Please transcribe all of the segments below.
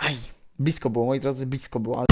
Aj, blisko było, moi drodzy, blisko było, ale...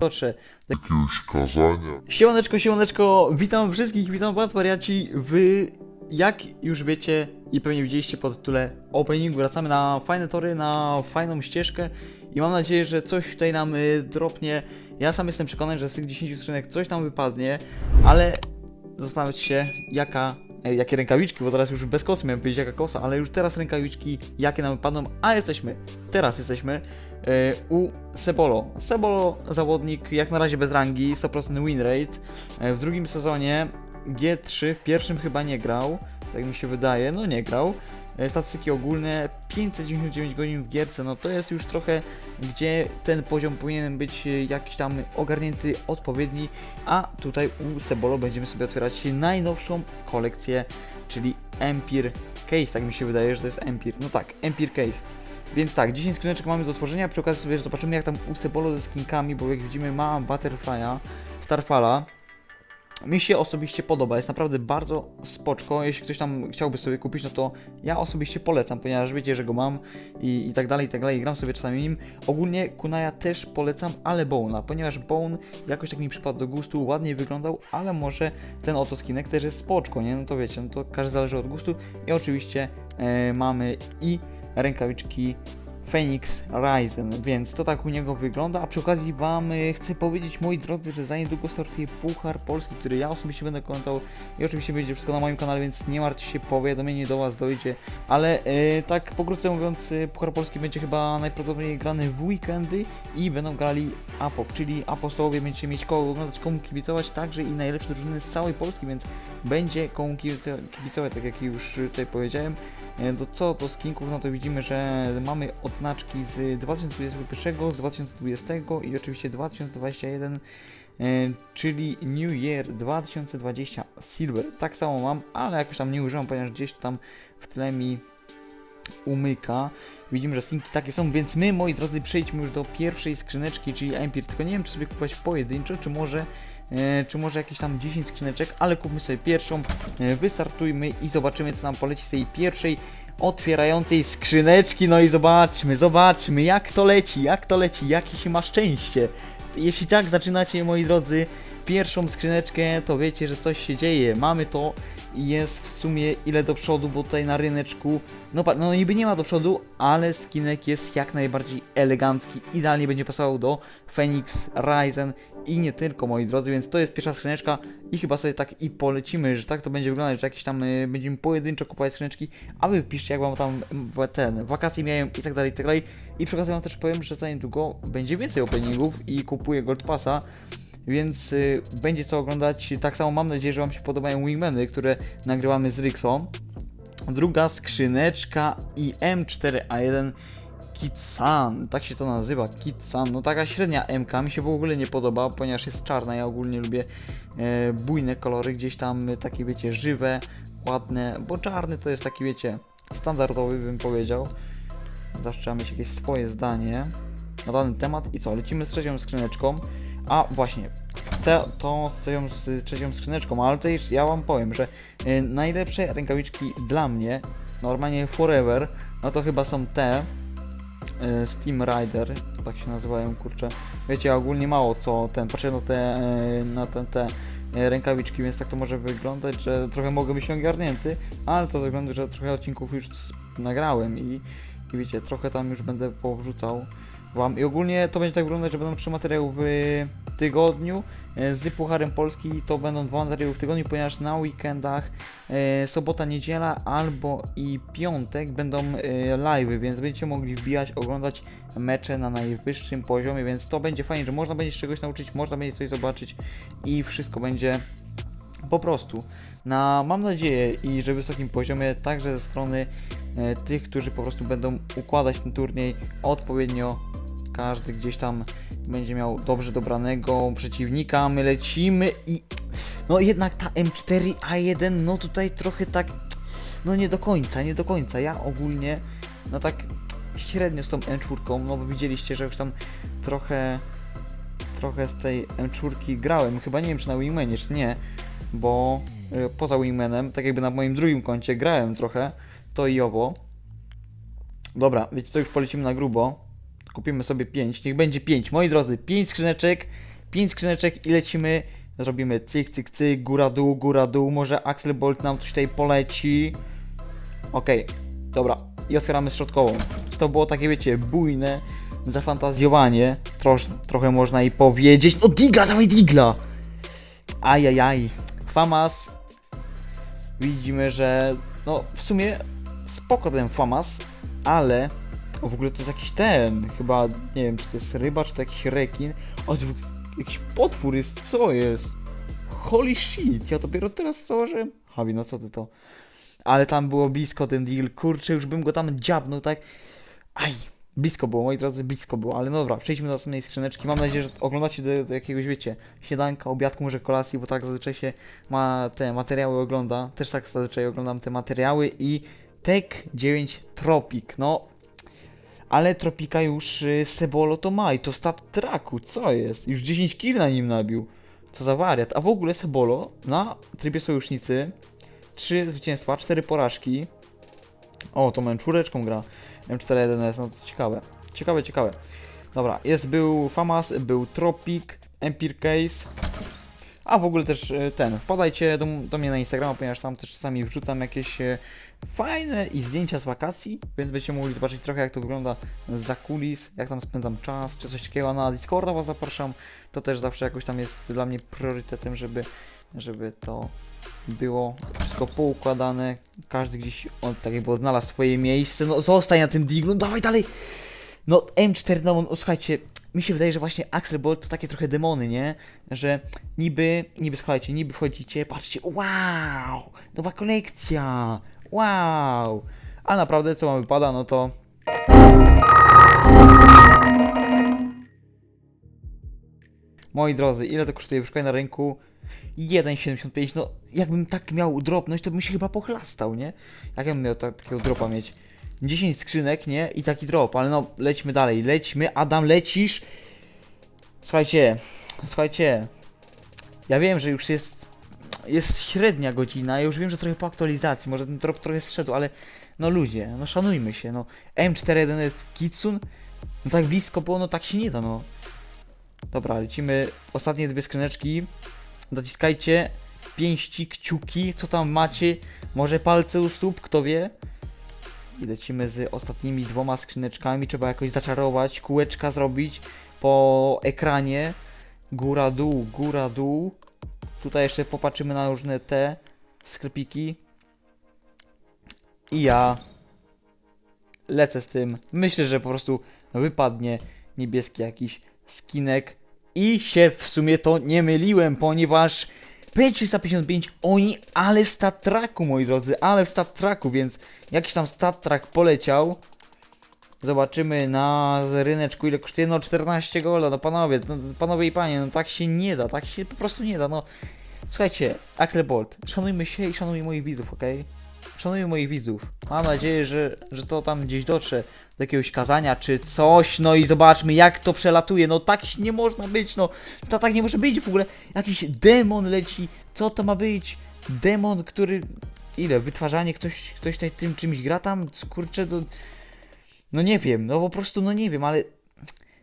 Proszę, jakiegoś kazania. Siemaneczko, siemaneczko, witam wszystkich, witam was wariaci w, jak już wiecie i pewnie widzieliście po tytule openingu, wracamy na fajne tory, na fajną ścieżkę i mam nadzieję, że coś tutaj nam y, dropnie. Ja sam jestem przekonany, że z tych 10 skrzynek coś nam wypadnie, ale zastanawiać się jaka, jakie rękawiczki, bo teraz już bez kosy miałem powiedzieć jaka kosa, ale już teraz rękawiczki, jakie nam wypadną, a jesteśmy, teraz jesteśmy e, u Sebolo. Sebolo zawodnik jak na razie bez rangi, 100% win rate. E, w drugim sezonie G3, w pierwszym chyba nie grał, tak mi się wydaje, no nie grał. E, Statystyki ogólne 599 godzin w gierce, no to jest już trochę gdzie ten poziom powinien być e, jakiś tam ogarnięty, odpowiedni, a tutaj u Sebolo będziemy sobie otwierać najnowszą kolekcję, czyli Empire Case, tak mi się wydaje, że to jest Empire, no tak, Empire Case. Więc tak, 10 skrzyneczek mamy do otworzenia, przy okazji sobie zobaczymy jak tam u Sebolo ze skinkami, bo jak widzimy ma Butterfly'a, Starfala, mi się osobiście podoba, jest naprawdę bardzo spoczko. Jeśli ktoś tam chciałby sobie kupić, no to ja osobiście polecam, ponieważ wiecie, że go mam i, i tak dalej, i tak dalej. Gram sobie czasami nim. Ogólnie Kunaja też polecam, ale Bone'a, ponieważ Bone jakoś tak mi przypadł do gustu, ładniej wyglądał, ale może ten oto skinek też jest spoczko, nie? No to wiecie, no to każdy zależy od gustu. I oczywiście e, mamy i rękawiczki Phoenix Ryzen, więc to tak u niego wygląda, a przy okazji Wam y, chcę powiedzieć, moi drodzy, że za niedługo startuje Puchar Polski, który ja osobiście będę komentował i oczywiście będzie wszystko na moim kanale, więc nie martwcie się, powiadomienie do Was dojdzie, ale y, tak pokrótce mówiąc, y, Puchar Polski będzie chyba najprawdopodobniej grany w weekendy i będą grali APOP, czyli apostołowie będziecie mieć kogo oglądać, komu kibicować, także i najlepsze drużyny z całej Polski, więc będzie komu kibico- kibicować, tak jak już tutaj powiedziałem. E, Do co? Do skinków, no to widzimy, że mamy odznaczki z 2021, z 2020 i oczywiście 2021, e, czyli New Year 2020 Silver. Tak samo mam, ale jakoś tam nie używam, ponieważ gdzieś tam w tle mi umyka. Widzimy, że skinki takie są, więc my, moi drodzy, przejdźmy już do pierwszej skrzyneczki, czyli Empire. Tylko nie wiem, czy sobie kupować pojedynczo, czy może czy może jakieś tam 10 skrzyneczek, ale kupmy sobie pierwszą, e, wystartujmy i zobaczymy co nam poleci z tej pierwszej otwierającej skrzyneczki, no i zobaczmy, zobaczmy jak to leci, jak to leci, jakie się ma szczęście. Jeśli tak zaczynacie, moi drodzy, pierwszą skrzyneczkę, to wiecie, że coś się dzieje. Mamy to i jest w sumie ile do przodu, bo tutaj na ryneczku, no, no niby nie ma do przodu, ale skinek jest jak najbardziej elegancki. Idealnie będzie pasował do Phoenix Ryzen i nie tylko, moi drodzy, więc to jest pierwsza skrzyneczka i chyba sobie tak i polecimy, że tak to będzie wyglądać, że jakieś tam y, będziemy pojedynczo kupować skrzyneczki, a wy wpiszcie jak wam tam ten, wakacje miałem i tak dalej, i tak dalej. I przy okazji wam też powiem, że za niedługo będzie więcej openingów i kupuję Gold Passa, więc y, będzie co oglądać. Tak samo mam nadzieję, że Wam się podobają Wingmany, które nagrywamy z Rixą. Druga skrzyneczka i M4A1 Kitsan, tak się to nazywa, Kitsan, no taka średnia MK, mi się w ogóle nie podoba, ponieważ jest czarna, ja ogólnie lubię e, bujne kolory, gdzieś tam takie wiecie, żywe, ładne, bo czarny to jest taki wiecie, standardowy bym powiedział. Zawsze trzeba mieć jakieś swoje zdanie na dany temat i co, lecimy z trzecią skrzyneczką, a właśnie, te, to z trzecią, z trzecią skrzyneczką, ale tutaj ja Wam powiem, że y, najlepsze rękawiczki dla mnie, normalnie forever, no to chyba są te y, Steam Rider, tak się nazywają, kurczę. Wiecie, ogólnie mało co ten, patrzę na te, y, na te, te y, rękawiczki, więc tak to może wyglądać, że trochę mogę być ogarnięty, ale to ze względu, że trochę odcinków już nagrałem i, i wiecie, trochę tam już będę powrzucał wam. I ogólnie to będzie tak wyglądać, że będą trzy materiały w tygodniu. E, Z Pucharem Polski to będą dwa materiały w tygodniu, ponieważ na weekendach e, sobota, niedziela albo i piątek będą e, live'y, więc będziecie mogli wbijać, oglądać mecze na najwyższym poziomie, więc to będzie fajnie, że można będzie czegoś nauczyć, można będzie coś zobaczyć i wszystko będzie po prostu na, mam nadzieję, i że wysokim poziomie, także ze strony e, tych, którzy po prostu będą układać ten turniej odpowiednio. Każdy gdzieś tam będzie miał dobrze dobranego przeciwnika. My lecimy i no jednak ta M4A1, no tutaj trochę tak, no nie do końca, nie do końca. Ja ogólnie, no tak średnio z tą M4, no bo widzieliście, że już tam trochę, trochę z tej M4 grałem. Chyba nie wiem, czy na Wingmanie, czy nie, bo y, poza Wingmanem, tak jakby na moim drugim koncie grałem trochę, to i owo. Dobra, wiecie co, już polecimy na grubo. Kupimy sobie 5, niech będzie 5. Moi drodzy, 5 skrzyneczek, 5 skrzyneczek i lecimy. Zrobimy cyk, cyk, cyk, góra, dół, góra, dół. Może Axel Bolt nam coś tutaj poleci. Okej, dobra. I otwieramy środkową. To było takie, wiecie, bujne zafantazjowanie. Trochę można i powiedzieć. No Digla, dawaj Digla! Ajajaj. Famas. Widzimy, że no w sumie spoko ten Famas, ale o, w ogóle to jest jakiś ten, chyba nie wiem czy to jest ryba, czy to jakiś rekin. O, jakiś potwór jest, co jest? Holy shit, ja dopiero teraz założyłem. Habi, no co ty to? Ale tam było blisko ten deal, kurczę, już bym go tam dziabnął, tak? Aj, blisko było, moi drodzy, blisko było, ale no dobra, przejdźmy do następnej skrzyneczki. Mam nadzieję, że oglądacie do, do jakiegoś, wiecie, śniadanka, obiadku, może kolacji, bo tak zazwyczaj się ma te materiały ogląda. Też tak zazwyczaj oglądam te materiały i Tek 9 Tropic, no. Ale Tropika już y, Sebolo to ma i to stat traku, co jest? Już 10 kill na nim nabił. Co za wariat. A w ogóle Sebolo na trybie sojusznicy 3 zwycięstwa, 4 porażki. O, to mam czwóreczką gra. M41S, no to ciekawe. Ciekawe, ciekawe. Dobra, jest, był Famas, był Tropic, Empire Case. A w ogóle też e, ten, wpadajcie do, do mnie na Instagrama, ponieważ tam też czasami wrzucam jakieś e, fajne i zdjęcia z wakacji, więc będziecie mogli zobaczyć trochę jak to wygląda za kulis, jak tam spędzam czas, czy coś takiego na Discorda was zapraszam. To też zawsze jakoś tam jest dla mnie priorytetem, żeby, żeby to było wszystko poukładane, każdy gdzieś on tak jakby odnalazł swoje miejsce, no zostań na tym diglu, no dawaj dalej! No M4, no, słuchajcie, mi się wydaje, że właśnie Axel Bolt to takie trochę demony, nie? Że niby, niby słuchajcie, niby wchodzicie, patrzcie, wow, nowa kolekcja, wow, a naprawdę co wam wypada, no to Moi drodzy, ile to kosztuje wyszukaj na rynku? 1,75, no jakbym tak miał dropnąć, to bym się chyba pochlastał, nie? Jak ja bym miał ta, takiego dropa mieć? 10 skrzynek, nie? I taki drop, ale no, lećmy dalej, lećmy, Adam, lecisz! Słuchajcie, słuchajcie, ja wiem, że już jest, jest średnia godzina, ja już wiem, że trochę po aktualizacji, może ten drop trochę zszedł, ale no ludzie, no szanujmy się, no. M41 jest Kitsun, no tak blisko było, no tak się nie da, no. Dobra, lecimy. Ostatnie dwie skrzyneczki, dociskajcie. Pięści, kciuki, co tam macie, może palce u stóp, kto wie. I lecimy z ostatnimi dwoma skrzyneczkami. Trzeba jakoś zaczarować, kółeczka zrobić po ekranie. Góra, dół, góra, dół. Tutaj jeszcze popatrzymy na różne te sklepiki. I ja lecę z tym. Myślę, że po prostu wypadnie niebieski jakiś skinek. I się w sumie to nie myliłem, ponieważ P355 oni, ale w stat tracku, moi drodzy, ale w stat tracku, więc jakiś tam stat track poleciał. Zobaczymy na ryneczku ile kosztuje, no 14 golda, no panowie, no, panowie i panie, no tak się nie da, tak się po prostu nie da, no. Słuchajcie, Axel Bolt, szanujmy się i szanujmy moich widzów, okej? Szanuję moich widzów. Mam nadzieję, że, że to tam gdzieś dotrze do jakiegoś kazania czy coś, no i zobaczmy jak to przelatuje. No tak nie można być, no to tak nie może być w ogóle. Jakiś demon leci, co to ma być? Demon, który... Ile? Wytwarzanie? Ktoś, ktoś tutaj tym czymś gra tam? Kurczę, do... No nie wiem, no po prostu no nie wiem, ale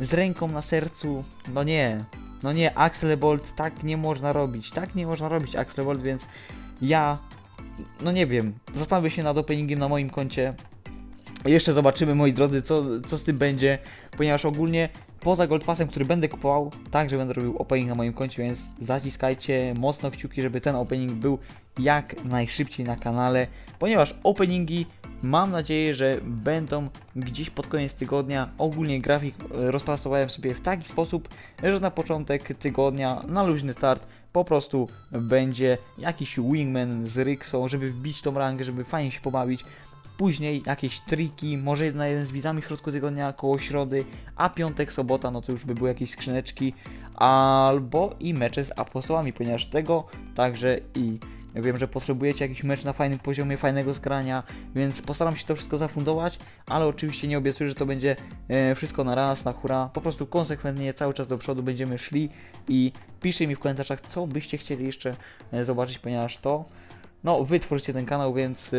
z ręką na sercu, no nie. No nie, Axel Bolt, tak nie można robić, tak nie można robić Axel Bolt, więc ja no nie wiem, zastanowię się nad openingiem na moim koncie. Jeszcze zobaczymy, moi drodzy, co, co z tym będzie, ponieważ ogólnie poza Gold Passem, który będę kupował, także będę robił opening na moim koncie, więc zaciskajcie mocno kciuki, żeby ten opening był jak najszybciej na kanale, ponieważ openingi mam nadzieję, że będą gdzieś pod koniec tygodnia. Ogólnie grafik e, rozpasowałem sobie w taki sposób, że na początek tygodnia, na luźny start, po prostu będzie jakiś wingman z Ryksą, żeby wbić tą rangę, żeby fajnie się pobawić. Później jakieś triki, może na jeden z widzami w środku tygodnia koło środy, a piątek, sobota, no to już by były jakieś skrzyneczki, albo i mecze z apostołami, ponieważ tego także i. Wiem, że potrzebujecie jakiś mecz na fajnym poziomie, fajnego zgrania, więc postaram się to wszystko zafundować, ale oczywiście nie obiecuję, że to będzie e, wszystko na raz, na hura, po prostu konsekwentnie cały czas do przodu będziemy szli i piszcie mi w komentarzach, co byście chcieli jeszcze e, zobaczyć, ponieważ to, no, wy tworzycie ten kanał, więc...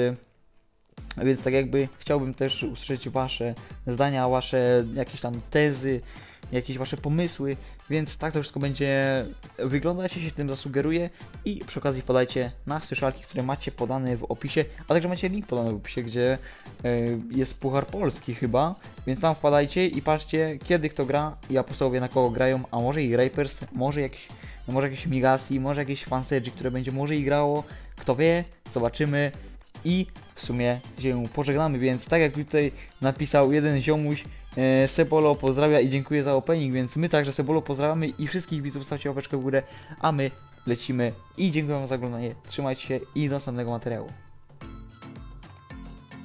Więc tak jakby chciałbym też usłyszeć wasze zdania, wasze jakieś tam tezy, jakieś wasze pomysły, więc tak to wszystko będzie wyglądać, ja się tym zasugeruję. I przy okazji podajcie na słyszalki, które macie podane w opisie, a także macie link podany w opisie, gdzie e, jest Puchar Polski chyba, więc tam wpadajcie i patrzcie kiedy kto gra i apostołowie na kogo grają, a może i Rapers, może jakiś, może jakieś Migasi, może jakieś Fansedzi, które będzie może i grało, kto wie, zobaczymy i w sumie się pożegnamy, więc tak jak tutaj napisał jeden ziomuś, e, Sebolo pozdrawia i dziękuję za opening, więc my także Sebolo pozdrawiamy i wszystkich widzów stawcie łapeczkę w górę, a my lecimy i dziękuję za oglądanie, trzymajcie się i do następnego materiału.